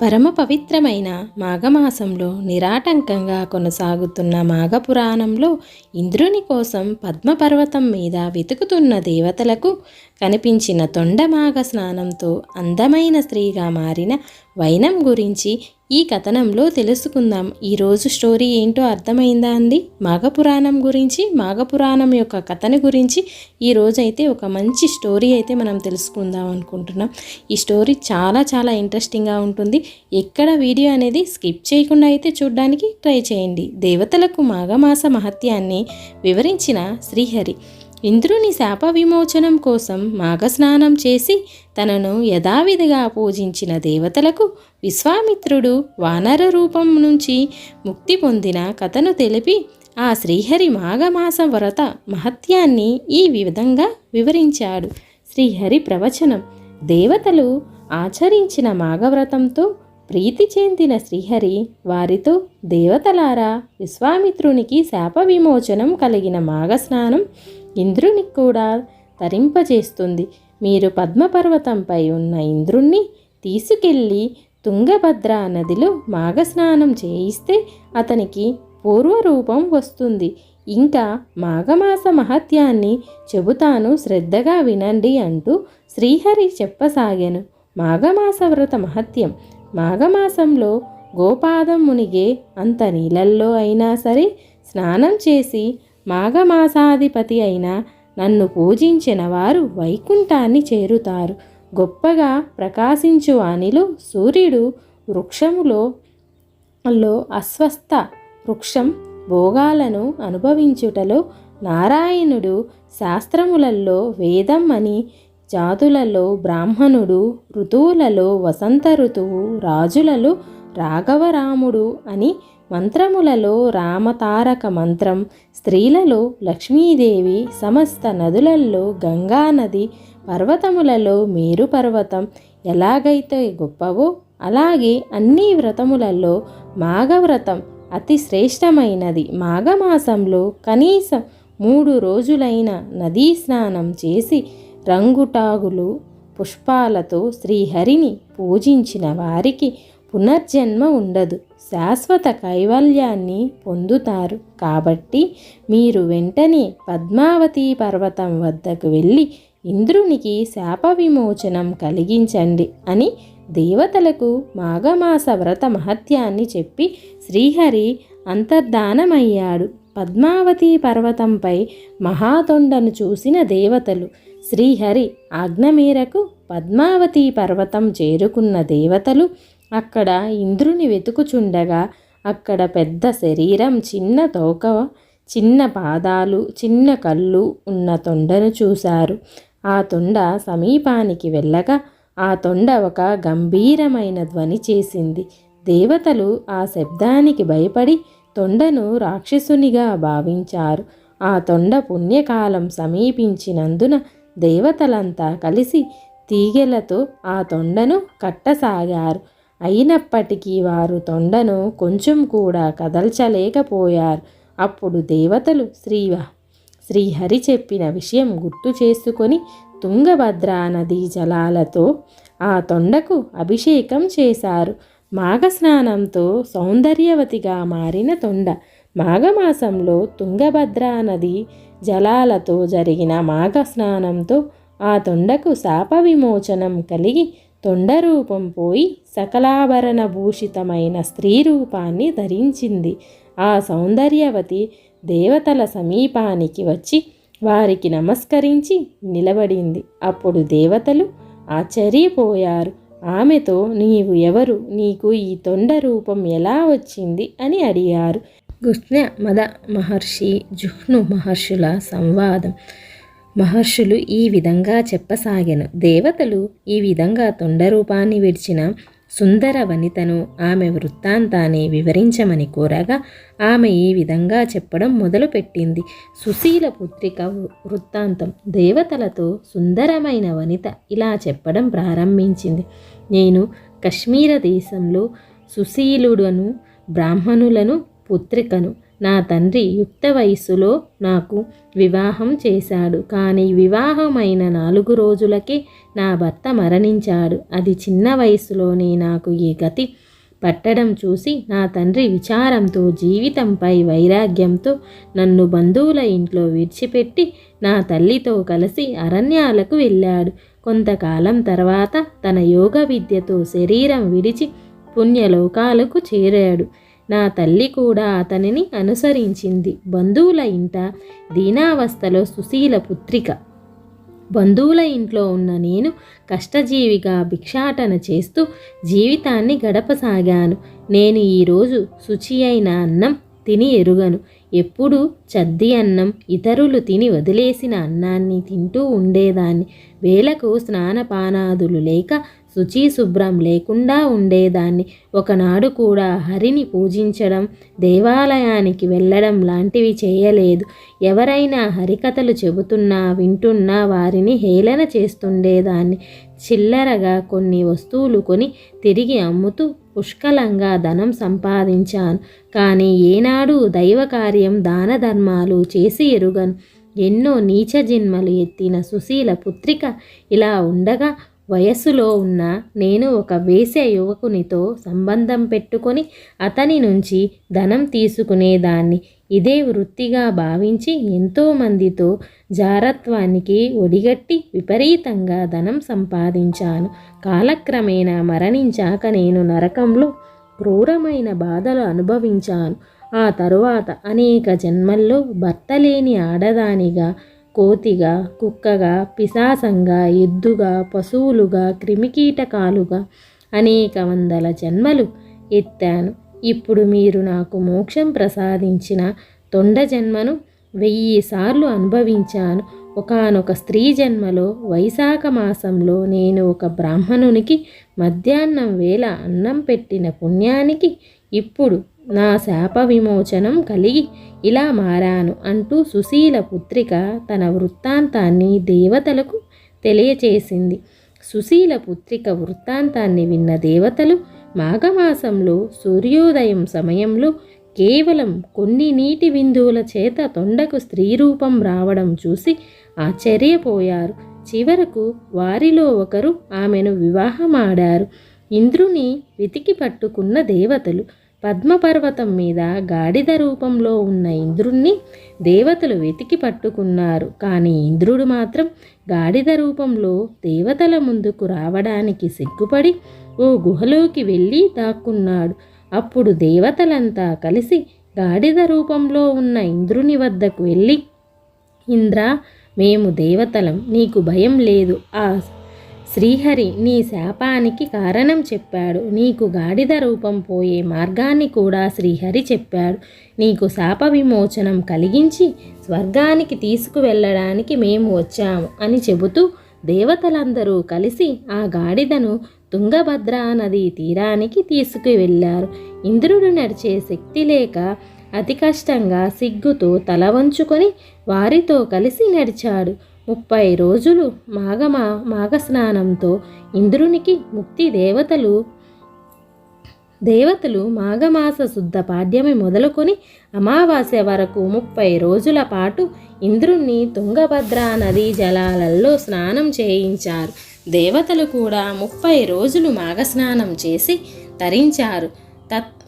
పరమ పవిత్రమైన మాఘమాసంలో నిరాటంకంగా కొనసాగుతున్న మాఘపురాణంలో ఇంద్రుని కోసం పద్మపర్వతం మీద వెతుకుతున్న దేవతలకు కనిపించిన తొండమాఘ స్నానంతో అందమైన స్త్రీగా మారిన వైనం గురించి ఈ కథనంలో తెలుసుకుందాం. ఈరోజు స్టోరీ ఏంటో అర్థమైందా అండి మాఘపురాణం గురించి మాఘపురాణం యొక్క కథని గురించి ఈ రోజైతే ఒక మంచి స్టోరీ అయితే మనం తెలుసుకుందాం అనుకుంటున్నాం. ఈ స్టోరీ చాలా చాలా ఇంట్రెస్టింగ్గా ఉంటుంది. ఎక్కడ వీడియో అనేది స్కిప్ చేయకుండా అయితే చూడడానికి ట్రై చేయండి. దేవతలకు మాఘమాస మహత్యాన్ని వివరించిన శ్రీహరి ఇంద్రుని శాప విమోచనం కోసం మాఘస్నానం చేసి తనను యథావిధిగా పూజించిన దేవతలకు విశ్వామిత్రుడు వానర రూపం నుంచి ముక్తి పొందిన కథను తెలిపి ఆ శ్రీహరి మాఘమాస వ్రత మహత్యాన్ని ఈ విధంగా వివరించాడు. శ్రీహరి ప్రవచనం దేవతలు ఆచరించిన మాఘవ్రతంతో ప్రీతి చెందిన శ్రీహరి వారితో దేవతలారా విశ్వామిత్రునికి శాప విమోచనం కలిగిన మాఘస్నానం ఇంద్రునికి కూడా తరింపజేస్తుంది. మీరు పద్మపర్వతంపై ఉన్న ఇంద్రుణ్ణి తీసుకెళ్ళి తుంగభద్ర నదిలో మాఘస్నానం చేయిస్తే అతనికి పూర్వరూపం వస్తుంది. ఇంకా మాఘమాస మహత్యాన్ని చెబుతాను శ్రద్ధగా వినండి అంటూ శ్రీహరి చెప్పసాగాను. మాఘమాస వ్రత మహత్యం. మాఘమాసంలో గోపాదం మునిగే అంత నీళ్ళల్లో అయినా సరే స్నానం చేసి మాఘమాసాధిపతి అయిన నన్ను పూజించిన వారు వైకుంఠాన్ని చేరుతారు. గొప్పగా ప్రకాశించు వానిలో సూర్యుడు వృక్షములో లో అస్వస్థ వృక్షం భోగాలను అనుభవించుటలో నారాయణుడు శాస్త్రములలో వేదం అని జాతులలో బ్రాహ్మణుడు ఋతువులలో వసంత ఋతువు రాజులలో రాఘవరాముడు అని మంత్రములలో రామతారక మంత్రం స్త్రీలలో లక్ష్మీదేవి సమస్త నదులలో గంగా నది పర్వతములలో మేరు పర్వతం ఎలాగైతే గొప్పవో అలాగే అన్ని వ్రతములలో మాఘవ్రతం అతి శ్రేష్టమైనది. మాఘమాసంలో కనీసం మూడు రోజులైన నదీ స్నానం చేసి రంగుటాగులు పుష్పాలతో శ్రీహరిని పూజించిన వారికి పునర్జన్మ ఉండదు. శాశ్వత కైవల్యాన్ని పొందుతారు. కాబట్టి మీరు వెంటనే పద్మావతి పర్వతం వద్దకు వెళ్ళి ఇంద్రునికి శాప విమోచనం కలిగించండి అని దేవతలకు మాఘమాస వ్రత మహత్యాన్ని చెప్పి శ్రీహరి అంతర్ధానమయ్యాడు. పద్మావతి పర్వతంపై మహాతొండను చూసిన దేవతలు శ్రీహరి ఆజ్ఞ మేరకు పద్మావతి పర్వతం చేరుకున్న దేవతలు అక్కడ ఇంద్రుని వెతుకుచుండగా అక్కడ పెద్ద శరీరం చిన్న తోక చిన్న పాదాలు చిన్న కళ్ళు ఉన్న తొండను చూశారు. ఆ తొండ సమీపానికి వెళ్ళగా ఆ తొండ ఒక గంభీరమైన ధ్వని చేసింది. దేవతలు ఆ శబ్దానికి భయపడి తొండను రాక్షసునిగా భావించారు. ఆ తొండ పుణ్యకాలం సమీపించినందున దేవతలంతా కలిసి తీగెలతో ఆ తొండను కట్టసాగారు. అయినప్పటికీ వారు తొండను కొంచెం కూడా కదల్చలేకపోయారు. అప్పుడు దేవతలు శ్రీవ శ్రీహరి చెప్పిన విషయం గుర్తు చేసుకొని తుంగభద్రా నదీ జలాలతో ఆ తొండకు అభిషేకం చేశారు. మాఘస్నానంతో సౌందర్యవతిగా మారిన తొండ. మాఘమాసంలో తుంగభద్రా నది జలాలతో జరిగిన మాఘ స్నానంతో ఆ తొండకు శాప విమోచనం కలిగి తొండ రూపం పోయి సకలాభరణ భూషితమైన స్త్రీ రూపాన్ని ధరించింది. ఆ సౌందర్యవతి దేవతల సమీపానికి వచ్చి వారికి నమస్కరించి నిలబడింది. అప్పుడు దేవతలు ఆశ్చర్యపోయారు. ఆమెతో నీవు ఎవరు? నీకు ఈ తొండ రూపం ఎలా వచ్చింది? అని అడిగారు. కృష్ణ మద మహర్షి జుహ్ను మహర్షుల సంవాదం. మహర్షులు ఈ విధంగా చెప్పసాగాను. దేవతలు ఈ విధంగా తొండ రూపాన్ని విడిచిన సుందర వనితను ఆమె వృత్తాంతాన్ని వివరించమని కోరగా ఆమె ఈ విధంగా చెప్పడం మొదలుపెట్టింది. సుశీల పుత్రిక వృత్తాంతం దేవతలతో సుందరమైన వనిత ఇలా చెప్పడం ప్రారంభించింది. నేను కశ్మీర దేశంలో సుశీలుడను బ్రాహ్మణులను పుత్రికను నా తండ్రి యుక్త వయస్సులో నాకు వివాహం చేశాడు. కానీ వివాహమైన నాలుగు రోజులకే నా భర్త మరణించాడు. అది చిన్న వయసులోనే నాకు ఈ గతి పట్టడం చూసి నా తండ్రి విచారంతో జీవితంపై వైరాగ్యంతో నన్ను బంధువుల ఇంట్లో విడిచిపెట్టి నా తల్లితో కలిసి అరణ్యాలకు వెళ్ళాడు. కొంతకాలం తర్వాత తన యోగ విద్యతో శరీరం విడిచి పుణ్యలోకాలకు చేరాడు. నా తల్లి కూడా అతనిని అనుసరించింది. బంధువుల ఇంట దీనావస్థలో సుశీల పుత్రిక. బంధువుల ఇంట్లో ఉన్న నేను కష్టజీవిగా భిక్షాటన చేస్తూ జీవితాన్ని గడపసాగాను. నేను ఈరోజు శుచి అయిన అన్నం తిని ఎరుగను. ఎప్పుడు చద్ది అన్నం ఇతరులు తిని వదిలేసిన అన్నాన్ని తింటూ ఉండేదాన్ని. వేలకు స్నానపానాదులు లేక శుచి శుభ్రం లేకుండా ఉండేదాన్ని. ఒకనాడు కూడా హరిని పూజించడం దేవాలయానికి వెళ్ళడం లాంటివి చేయలేదు. ఎవరైనా హరికథలు చెబుతున్నా వింటున్నా వారిని హేళన చేస్తుండేదాన్ని. చిల్లరగా కొన్ని వస్తువులు కొని తిరిగి అమ్ముతూ పుష్కలంగా ధనం సంపాదించాను. కానీ ఏనాడు దైవ కార్యం దాన ధర్మాలు చేసి ఎరుగను. ఎన్నో నీచ జన్మలు ఎత్తిన సుశీల పుత్రిక ఇలా ఉండగా వయస్సులో ఉన్న నేను ఒక వేసే యువకునితో సంబంధం పెట్టుకొని అతని నుంచి ధనం తీసుకునేదాన్ని. ఇదే వృత్తిగా భావించి ఎంతోమందితో జారత్వానికి ఒడిగట్టి విపరీతంగా ధనం సంపాదించాను. కాలక్రమేణా మరణించాక నేను నరకంలో క్రూరమైన బాధలు అనుభవించాను. ఆ తరువాత అనేక జన్మల్లో భర్త లేని ఆడదానిగా కోతిగా కుక్కగా పిశాసంగా ఎద్దుగా పశువులుగా క్రిమికీటకాలుగా అనేక వందల జన్మలు ఎత్తాను. ఇప్పుడు మీరు నాకు మోక్షం ప్రసాదించిన తొండ జన్మను వెయ్యి సార్లు అనుభవించాను. ఒకానొక స్త్రీ జన్మలో వైశాఖ మాసంలో నేను ఒక బ్రాహ్మణునికి మధ్యాహ్నం వేళ అన్నం పెట్టిన పుణ్యానికి ఇప్పుడు నా శాప విమోచనం కలిగి ఇలా మారాను అంటూ సుశీల పుత్రిక తన వృత్తాంతాన్ని దేవతలకు తెలియచేసింది. సుశీల పుత్రిక వృత్తాంతాన్ని విన్న దేవతలు మాఘమాసంలో సూర్యోదయం సమయంలో కేవలం కొన్ని నీటి బిందువుల చేత తొండకు స్త్రీ రూపం రావడం చూసి ఆశ్చర్యపోయారు. చివరకు వారిలో ఒకరు ఆమెను వివాహమాడారు. ఇంద్రుని వెతికి పట్టుకున్న దేవతలు పద్మపర్వతం మీద గాడిద రూపంలో ఉన్న ఇంద్రుణ్ణి దేవతలు వెతికి పట్టుకున్నారు. కానీ ఇంద్రుడు మాత్రం గాడిద రూపంలో దేవతల ముందుకు రావడానికి సిగ్గుపడి ఓ గుహలోకి వెళ్ళి దాక్కున్నాడు. అప్పుడు దేవతలంతా కలిసి గాడిద రూపంలో ఉన్న ఇంద్రుని వద్దకు వెళ్ళి ఇంద్ర మేము దేవతలం నీకు భయం లేదు. ఆ శ్రీహరి నీ శాపానికి కారణం చెప్పాడు. నీకు గాడిద రూపం పోయే మార్గాన్ని కూడా శ్రీహరి చెప్పాడు. నీకు శాప విమోచనం కలిగించి స్వర్గానికి తీసుకువెళ్ళడానికి మేము వచ్చాము అని చెబుతూ దేవతలందరూ కలిసి ఆ గాడిదను తుంగభద్రా నదీ తీరానికి తీసుకువెళ్ళారు. ఇంద్రుడు నడిచే శక్తి లేక అతి కష్టంగా సిగ్గుతో తల వంచుకొని వారితో కలిసి నడిచాడు. ముప్పై రోజులు మాఘమా మాఘస్నానంతో ఇంద్రునికి ముక్తి దేవతలు. దేవతలు మాఘమాస శుద్ధ పాడ్యమి మొదలుకొని అమావాస్య వరకు ముప్పై రోజుల పాటు ఇంద్రుణ్ణి తుంగభద్రా నదీ జలాలలో స్నానం చేయించారు. దేవతలు కూడా ముప్పై రోజులు మాఘస్నానం చేసి తరించారు. తత్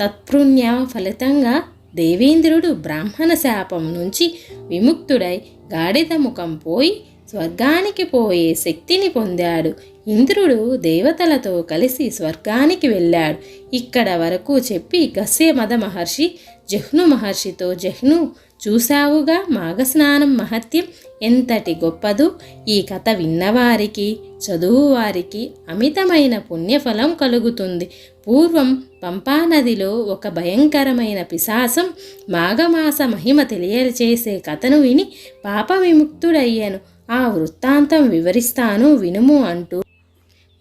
తత్పుణ్య ఫలితంగా దేవేంద్రుడు బ్రాహ్మణ శాపం నుంచి విముక్తుడై గాడిద ముఖం పోయి స్వర్గానికి పోయే శక్తిని పొందాడు. ఇంద్రుడు దేవతలతో కలిసి స్వర్గానికి వెళ్ళాడు. ఇక్కడ వరకు చెప్పి గస్యమద మహర్షి జహ్ను మహర్షితో జహ్ను చూశావుగా మాఘస్నానం మహత్యం ఎంతటి గొప్పదు. ఈ కథ విన్నవారికి చదువువారికి అమితమైన పుణ్యఫలం కలుగుతుంది. పూర్వం పంపానదిలో ఒక భయంకరమైన పిశాసం మాఘమాస మహిమ తెలియచేసే కథను విని పాప విముక్తుడయ్యాను ఆ వృత్తాంతం వివరిస్తాను వినుము అంటూ.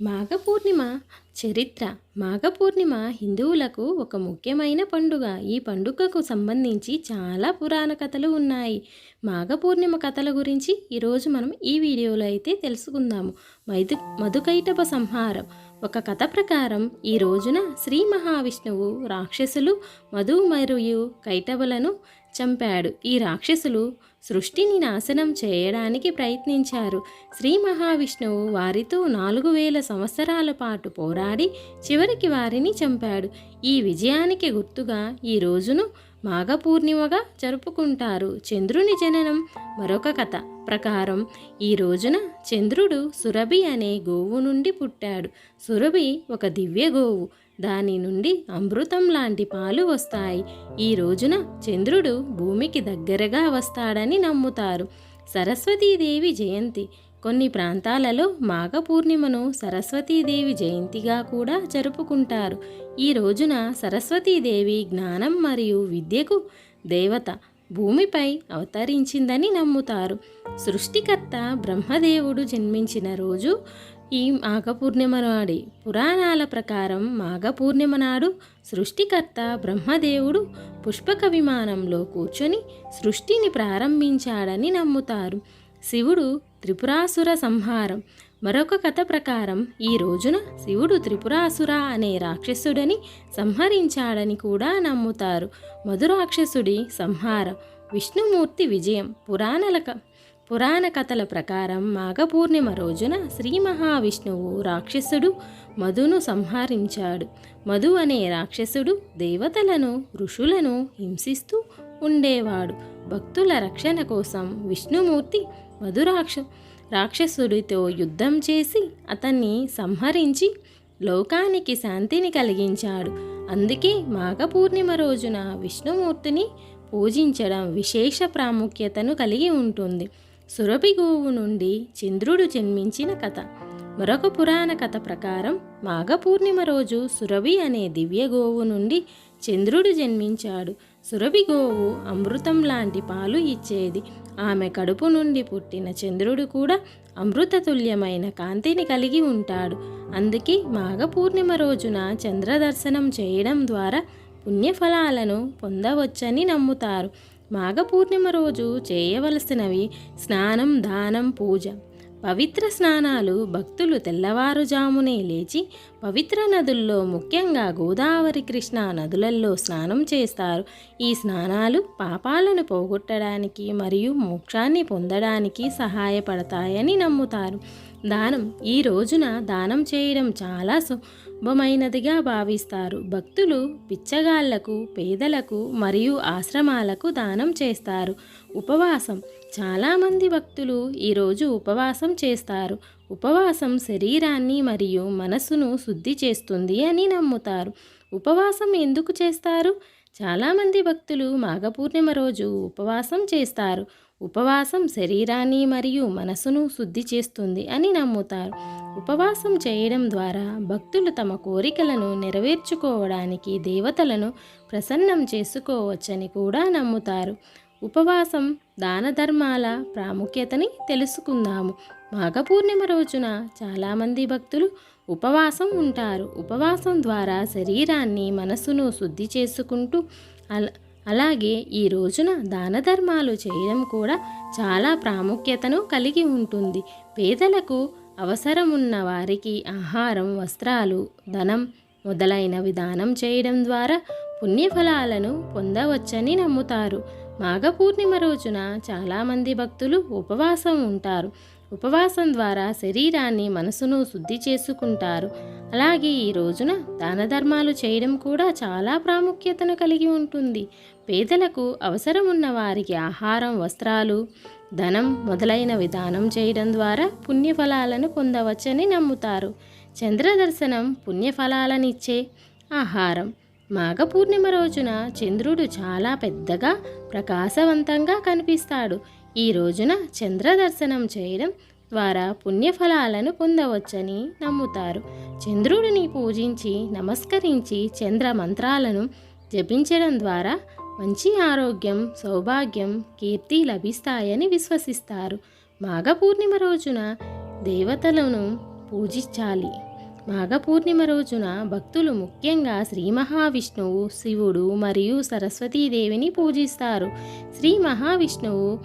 మాఘపూర్ణిమ చరిత్ర. మాఘపూర్ణిమ హిందువులకు ఒక ముఖ్యమైన పండుగ. ఈ పండుగకు సంబంధించి చాలా పురాణ కథలు ఉన్నాయి. మాఘపూర్ణిమ కథల గురించి ఈరోజు మనం ఈ వీడియోలో అయితే తెలుసుకుందాము. మైదు మధుకైటప సంహారం. ఒక కథ ప్రకారం ఈ రోజున శ్రీ మహావిష్ణువు రాక్షసులు మధు మరియు కైటవులను చంపాడు. ఈ రాక్షసులు సృష్టిని నాశనం చేయడానికి ప్రయత్నించారు. శ్రీ మహావిష్ణువు వారితో నాలుగు వేల సంవత్సరాల పాటు పోరాడి చివరికి వారిని చంపాడు. ఈ విజయానికి గుర్తుగా ఈ రోజును మాఘ పూర్ణిమగా జరుపుకుంటారు చంద్రుని జననం మరొక కథ ప్రకారం ఈ రోజున చంద్రుడు సురభి అనే గోవు నుండి పుట్టాడు. సురభి ఒక దివ్య గోవు. దాని నుండి అమృతం లాంటి పాలు వస్తాయి. ఈ రోజున చంద్రుడు భూమికి దగ్గరగా వస్తాడని నమ్ముతారు. సరస్వతీదేవి జయంతి. కొన్ని ప్రాంతాలలో మాఘ పూర్ణిమను సరస్వతీదేవి జయంతిగా కూడా జరుపుకుంటారు. ఈ రోజున సరస్వతీదేవి జ్ఞానం మరియు విద్యకు దేవత భూమిపై అవతరించిందని నమ్ముతారు. సృష్టికర్త బ్రహ్మదేవుడు జన్మించిన రోజు ఈ మాఘ పూర్ణిమ నాడి. పురాణాల ప్రకారం మాఘ పూర్ణిమ నాడు సృష్టికర్త బ్రహ్మదేవుడు పుష్పక విమానంలో కూర్చొని సృష్టిని ప్రారంభించాడని నమ్ముతారు. శివుడు త్రిపురాసుర సంహారం. మరొక కథ ప్రకారం ఈ రోజున శివుడు త్రిపురాసుర అనే రాక్షసుడని సంహరించాడని కూడా నమ్ముతారు. మధురాక్షసుడి సంహారం. విష్ణుమూర్తి విజయం. పురాణాల పురాణ కథల ప్రకారం మాఘపూర్ణిమ రోజున శ్రీ మహావిష్ణువు రాక్షసుడు మధును సంహరించాడు. మధు అనే రాక్షసుడు దేవతలను ఋషులను హింసిస్తూ ఉండేవాడు. భక్తుల రక్షణ కోసం విష్ణుమూర్తి మధురాక్ష రాక్షసుడితో యుద్ధం చేసి అతన్ని సంహరించి లోకానికి శాంతిని కలిగించాడు. అందుకే మాఘ పూర్ణిమ రోజున విష్ణుమూర్తిని పూజించడం విశేష ప్రాముఖ్యతను కలిగి ఉంటుంది. సురభి గోవు నుండి చంద్రుడు జన్మించిన కథ. మరొక పురాణ కథ ప్రకారం మాఘ పూర్ణిమ రోజు సురభి అనే దివ్య గోవు నుండి చంద్రుడు జన్మించాడు. సురభి గోవు అమృతం లాంటి పాలు ఇచ్చేది. ఆమె కడుపు నుండి పుట్టిన చంద్రుడు కూడా అమృతతుల్యమైన కాంతిని కలిగి ఉంటాడు. అందుకే మాఘ పూర్ణిమ రోజున చంద్రదర్శనం చేయడం ద్వారా పుణ్యఫలాలను పొందవచ్చని నమ్ముతారు. మాఘ పూర్ణిమ రోజు చేయవలసినవి స్నానం దానం పూజ. పవిత్ర స్నానాలు భక్తులు తెల్లవారుజామునే లేచి పవిత్ర నదుల్లో ముఖ్యంగా గోదావరి కృష్ణ నదులలో స్నానం చేస్తారు. ఈ స్నానాలు పాపాలను పోగొట్టడానికి మరియు మోక్షాన్ని పొందడానికి సహాయపడతాయని నమ్ముతారు. దానం ఈ రోజున దానం చేయడం చాలా శుభమైనదిగా భావిస్తారు. భక్తులు పిచ్చగాళ్ళకు పేదలకు మరియు ఆశ్రమాలకు దానం చేస్తారు. ఉపవాసం చాలామంది భక్తులు ఈరోజు ఉపవాసం చేస్తారు. ఉపవాసం శరీరాన్ని మరియు మనస్సును శుద్ధి చేస్తుంది అని నమ్ముతారు. ఉపవాసం ఎందుకు చేస్తారు? చాలామంది భక్తులు మాఘ పూర్ణిమ రోజు ఉపవాసం చేస్తారు. ఉపవాసం శరీరాన్ని మరియు మనసును శుద్ధి చేస్తుంది అని నమ్ముతారు. ఉపవాసం చేయడం ద్వారా భక్తులు తమ కోరికలను నెరవేర్చుకోవడానికి దేవతలను ప్రసన్నం చేసుకోవచ్చని కూడా నమ్ముతారు. ఉపవాసం దాన ధర్మాల ప్రాముఖ్యతని తెలుసుకుందాము. మాఘ పూర్ణిమ రోజున చాలామంది భక్తులు ఉపవాసం ఉంటారు. ఉపవాసం ద్వారా శరీరాన్ని మనసును శుద్ధి చేసుకుంటూ అల అలాగే ఈ రోజున దాన ధర్మాలు చేయడం కూడా చాలా ప్రాముఖ్యతను కలిగి ఉంటుంది. పేదలకు అవసరమున్న వారికి ఆహారం వస్త్రాలు ధనం మొదలైనవి దానం చేయడం ద్వారా పుణ్యఫలాలను పొందవచ్చని నమ్ముతారు. మాఘ పూర్ణిమ రోజున చాలామంది భక్తులు ఉపవాసం ఉంటారు. ఉపవాసం ద్వారా శరీరాన్ని మనసును శుద్ధి చేసుకుంటారు. అలాగే ఈ రోజున దాన ధర్మాలు చేయడం కూడా చాలా ప్రాముఖ్యతను కలిగి ఉంటుంది. పేదలకు అవసరం ఉన్న వారికి ఆహారం వస్త్రాలు ధనం మొదలైన విధానం చేయడం ద్వారా పుణ్యఫలాలను పొందవచ్చని నమ్ముతారు. చంద్రదర్శనం పుణ్యఫలాలనిచ్చే ఆహారం. మాఘ పూర్ణిమ రోజున చంద్రుడు చాలా పెద్దగా ప్రకాశవంతంగా కనిపిస్తాడు. ఈ రోజున చంద్ర దర్శనం చేయడం ద్వారా పుణ్యఫలాలను పొందవచ్చని నమ్ముతారు. చంద్రుడిని పూజించి నమస్కరించి చంద్ర మంత్రాలను జపించడం ద్వారా మంచి ఆరోగ్యం సౌభాగ్యం కీర్తి లభిస్తాయని విశ్వసిస్తారు. మాఘ పూర్ణిమ రోజున దేవతలను పూజించాలి. మాఘ పూర్ణిమ రోజున భక్తులు ముఖ్యంగా శ్రీ మహావిష్ణువు శివుడు మరియు సరస్వతీదేవిని పూజిస్తారు. శ్రీ మహావిష్ణువు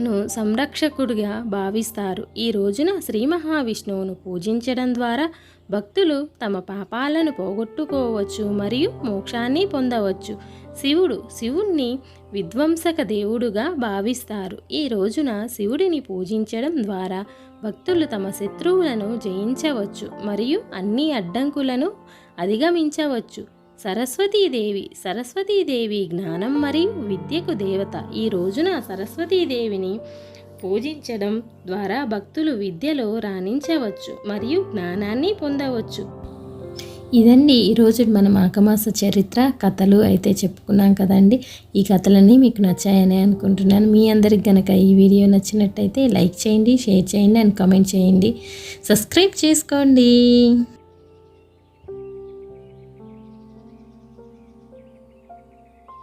ను సంరక్షకుడిగా భావిస్తారు. ఈ రోజున శ్రీ మహావిష్ణువును పూజించడం ద్వారా భక్తులు తమ పాపాలను పోగొట్టుకోవచ్చు మరియు మోక్షాన్ని పొందవచ్చు. శివుడు శివుణ్ణి విధ్వంసక దేవుడుగా భావిస్తారు. ఈ రోజున శివుడిని పూజించడం ద్వారా భక్తులు తమ శత్రువులను జయించవచ్చు మరియు అన్ని అడ్డంకులను అధిగమించవచ్చు. సరస్వతీదేవి సరస్వతీదేవి జ్ఞానం మరియు విద్యకు దేవత. ఈ రోజున సరస్వతీదేవిని పూజించడం ద్వారా భక్తులు విద్యలో రాణించవచ్చు మరియు జ్ఞానాన్ని పొందవచ్చు. ఇదండి ఈరోజు మన ఆకమాస చరిత్ర కథలు అయితే చెప్పుకున్నాం కదండి. ఈ కథలన్నీ మీకు నచ్చాయని అనుకుంటున్నాను. మీ అందరికి కనుక ఈ వీడియో నచ్చినట్టయితే లైక్ చేయండి షేర్ చేయండి అండ్ కామెంట్ చేయండి. సబ్స్క్రైబ్ చేసుకోండి.